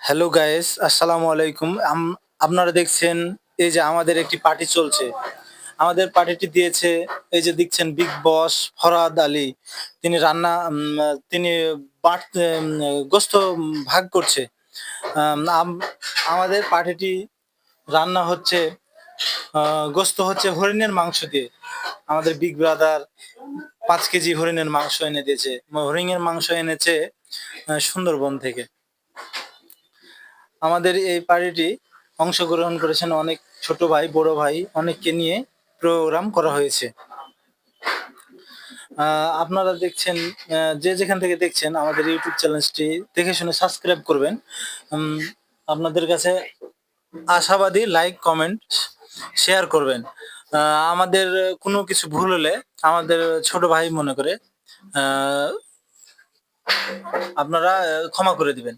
Hello guys আসসালামু আলাইকুম আপনারা দেখছেন এই যে আমাদের একটি পার্টি চলছে। আমাদের পার্টিটি দিয়েছে এই যে দেখছেন বিগ বস ফরাদ আলী তিনি রান্না তিনি গোস্ত ভাগ করছে। আম, আম- আমাদের পার্টিটি রান্না হচ্ছে গোস্ত হচ্ছে হরিণের মাংস দিয়ে। আমাদের বিগ ব্রাদার পাঁচ কেজি হরিণের মাংস এনে দিয়েছে। হরিণের মাংস এনেছে সুন্দরবন থেকে। আমাদের এই পার্টিটি অংশগ্রহণ করেছেন অনেক ছোট ভাই, বড় ভাই, অনেককে নিয়ে প্রোগ্রাম করা হয়েছে। আপনারা দেখছেন যে যেখান থেকে দেখছেন আমাদের ইউটিউব চ্যানেলটি দেখে শুনে সাবস্ক্রাইব করবেন। আপনাদের কাছে আশাবাদী লাইক কমেন্ট শেয়ার করবেন। আমাদের কোনো কিছু ভুল হলে আমাদের ছোট ভাই মনে করে আপনারা ক্ষমা করে দিবেন।